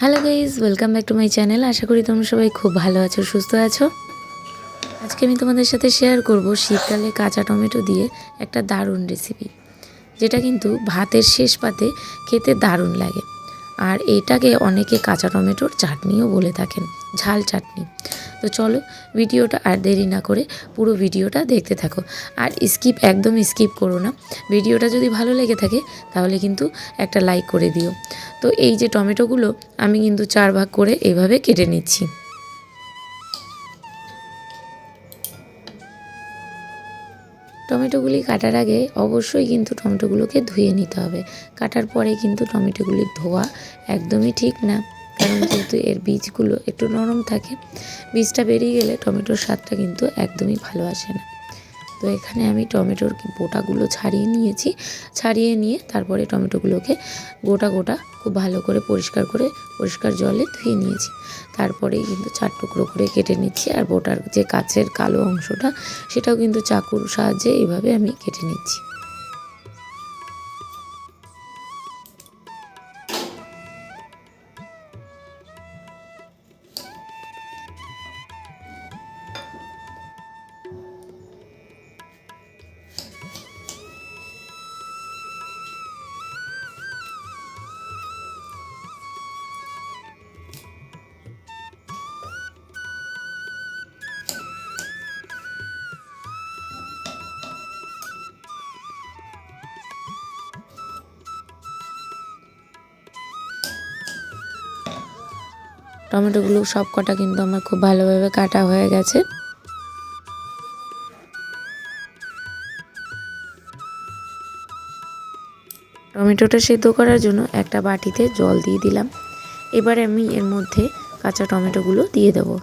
Hello guys welcome back to my channel আশা করি তোমরা সবাই খুব ভালো আছো, সুস্থ আছো। আজকে আমি তোমাদের সাথে শেয়ার করব শীতকালে কাঁচা টমেটো দিয়ে একটা দারুণ রেসিপি যেটা কিন্তু ভাতের শেষ পাতে খেতে দারুণ লাগে। আর এটাকে অনেকে কাঁচা টমেটোর চাটনিও বলে থাকেন, ঝাল চাটনি। তো চলো ভিডিওটা আর দেরি না করে পুরো ভিডিওটা দেখতে থাকো। আর স্কিপ, একদম স্কিপ করো না। ভিডিওটা যদি ভালো লেগে থাকে, তাহলে কিন্তু একটা লাইক করে দিও। তো এই যে টমেটোগুলো, আমি কিন্তু চার ভাগ করে এভাবে কেটে নিচ্ছি। টমেটোগুলি কাটার আগে অবশ্যই কিন্তু টমেটোগুলোকে ধুয়ে নিতে হবে। কাটার পরে কিন্তু টমেটোগুলি ধোয়া একদমই ঠিক না। কারণ যেহেতু এর বীজগুলো একটু নরম থাকে, বীজটা বেরিয়ে গেলে টমেটোর স্বাদটা কিন্তু একদমই ভালো আসে না। তো এখানে আমি টমেটোর বোটাগুলো ছাড়িয়ে নিয়েছি। ছাড়িয়ে নিয়ে তারপরে টমেটোগুলোকে গোটা গোটা খুব ভালো করে পরিষ্কার করে পরিষ্কার জলে ধুয়ে নিয়েছি। তারপরেই কিন্তু চার টুকরো করে কেটে নিচ্ছি আর বোটার যে কাছের কালো অংশটা সেটাও কিন্তু চাকুর সাহায্যে এইভাবে আমি কেটে নিচ্ছি। টমেটোগুলো সব কটা কিন্তু আমার খুব ভালোভাবে কাটা হয়ে গেছে। টমেটোটা সেদ্ধ করার জন্য একটা বাটিতে জল দিয়ে দিলাম। এবার আমি এর মধ্যে কাঁচা টমেটোগুলো দিয়ে দেবো।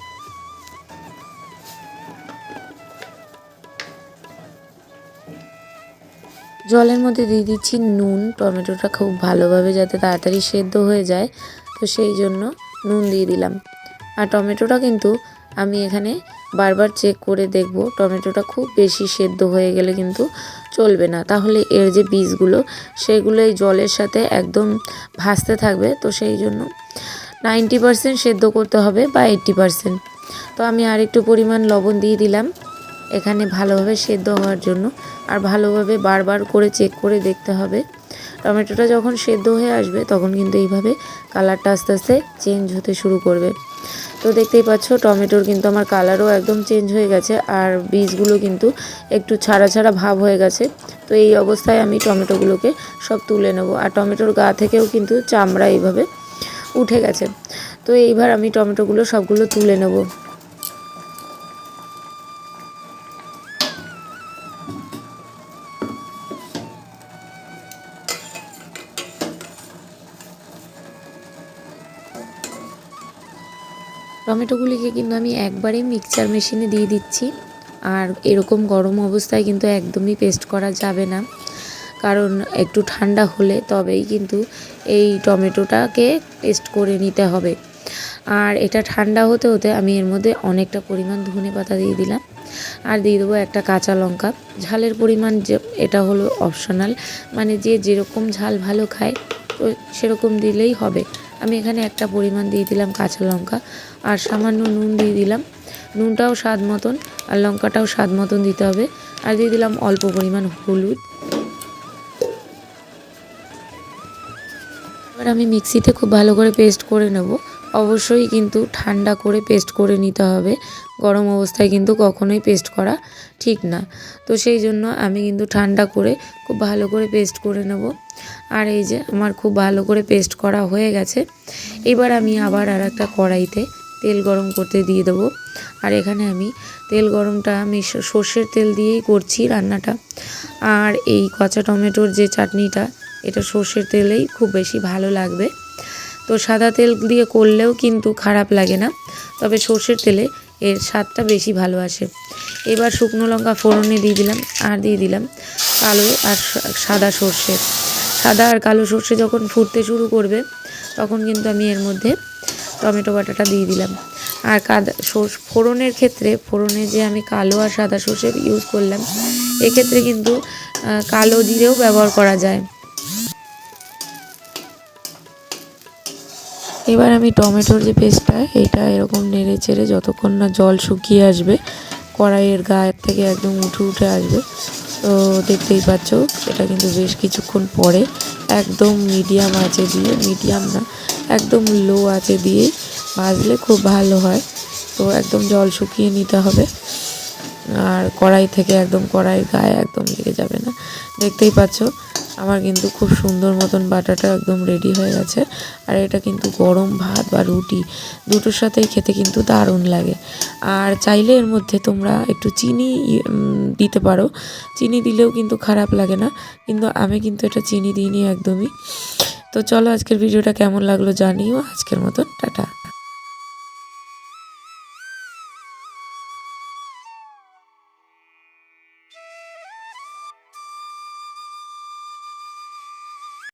জলের মধ্যে দিয়ে দিচ্ছি নুন। টমেটোটা খুব ভালোভাবে যাতে তাড়াতাড়ি সেদ্ধ হয়ে যায়। তো সেই জন্য নুন দিয়ে দিলাম। আর টমেটোটা কিন্তু আমি এখানে বারবার চেক করে দেখব। টমেটোটা খুব বেশি সেদ্ধ হয়ে গেলে কিন্তু চলবে না। তাহলে এর যে বীজগুলো সেগুলো এই জলের সাথে একদম ভাসতে থাকবে। তো সেই জন্য নাইনটি পারসেন্ট সেদ্ধ করতে হবে বা এইট্টি পারসেন্ট তো আমি আর একটু পরিমাণ লবণ দিয়ে দিলাম। এখানে ভালোভাবে সেদ্ধ হওয়ার জন্য। আর ভালোভাবে বারবার করে চেক করে দেখতে হবে। টমেটোটা যখন সেদ্ধ হয়ে আসবে, তখন কিন্তু এইভাবে কালারটা আস্তে আস্তে চেঞ্জ হতে শুরু করবে। তো দেখতেই পাচ্ছ, টমেটোর কিন্তু আমার কালারও একদম চেঞ্জ হয়ে গেছে, আর বীজগুলো কিন্তু একটু ছাড়া ছাড়া ভাব হয়ে গেছে। তো এই অবস্থায় আমি টমেটোগুলোকে সব তুলে নেব, আর টমেটোর গা থেকেও কিন্তু চামড়া এইভাবে উঠে গেছে। তো এইবার আমি টমেটোগুলো সবগুলো তুলে নেব। টমেটোগুলিকে কিন্তু আমি একবারেই মিক্সচার মেশিনে দিয়ে দিচ্ছি। আর এরকম গরম অবস্থায় কিন্তু একদমই পেস্ট করা যাবে না। কারণ একটু ঠান্ডা হলে তবেই কিন্তু এই টমেটোটাকে পেস্ট করে নিতে হবে। আর এটা ঠান্ডা হতে হতে আমি এর মধ্যে অনেকটা পরিমাণ ধনে পাতা দিয়ে দিলাম। আর দিয়ে দেবো একটা কাঁচা লঙ্কা। ঝালের পরিমাণ যে, এটা হলো অপশনাল মানে যে যেরকম ঝাল ভালো খায়, তো সেরকম দিলেই হবে। আমি এখানে একটা পরিমাণ দিয়ে দিলাম কাঁচা লঙ্কা আর সামান্য নুন দিয়ে দিলাম। নুনটাও স্বাদ মতন আর লঙ্কাটাও স্বাদ মতন দিতে হবে। আর দিয়ে দিলাম অল্প পরিমাণ হলুদ। এবার আমি মিক্সিতে খুব ভালো করে পেস্ট করে নেব। অবশ্যই কিন্তু ঠান্ডা করে পেস্ট করে নিতে হবে। গরম অবস্থায় কিন্তু কখনোই পেস্ট করা ঠিক না। তো সেই জন্য আমি কিন্তু ঠান্ডা করে খুব ভালো করে পেস্ট করে নেব। আর এই যে আমার খুব ভালো করে পেস্ট করা হয়ে গেছে। এবার আমি আবার আর একটা কড়াইতে তেল গরম করতে দিয়ে দেবো। আর এখানে আমি তেল গরমটা আমি সর্ষের তেল দিয়েই করছি রান্নাটা। আর এই কচা টমেটোর যে চাটনিটা, এটা সর্ষের তেলেই খুব বেশি ভালো লাগবে। তো সাদা তেল দিয়ে করলেও কিন্তু খারাপ লাগে না। তবে সর্ষের তেলে এর স্বাদটা বেশি ভালো আসে। এবার শুকনো লঙ্কা ফোড়নে দিয়ে দিলাম, আর দিয়ে দিলাম কালো আর সাদা সর্ষে। সাদা আর কালো সর্ষে যখন ফুটতে শুরু করবে, তখন কিন্তু আমি এর মধ্যে টমেটো বাটাটা দিয়ে দিলাম। আর কাদা ফোড়নের ক্ষেত্রে, ফোড়নে যে আমি কালো আর সাদা সর্ষে ইউজ করলাম, এক্ষেত্রে কিন্তু কালো জিরেও ব্যবহার করা যায়। এবার আমি টমেটোর যে পেস্টটা এটা এরকম নেড়ে চেড়ে যতক্ষণ না জল শুকিয়ে আসবে, কড়াইয়ের গায়ের থেকে একদম উঠে উঠে আসবে, তো দেখতেই পাচ্ছ, এটা কিন্তু বেশ কিছুক্ষণ পরে একদম মিডিয়াম আঁচে দিয়ে মিডিয়াম না, একদম লো আঁচে দিয়ে ভাজলে খুব ভালো হয়। তো একদম জল শুকিয়ে নিতে হবে। আর কড়াই থেকে একদম কড়াইয়ের গায়ে একদম লেগে যাবে না। দেখতেই পাচ্ছ আমার কিন্তু খুব সুন্দর মতন বাটাটা একদম রেডি হয়ে গেছে। আর এটা কিন্তু গরম ভাত বা রুটি, দুটোর সাথেই খেতে কিন্তু দারুণ লাগে। আর চাইলে এর মধ্যে তোমরা একটু চিনি দিতে পারো। চিনি দিলেও কিন্তু খারাপ লাগে না, কিন্তু আমি কিন্তু এটা চিনি দিইনি একদমই। তো চলো আজকের ভিডিওটা কেমন লাগল জানিও। আজকের মতন, টাটা।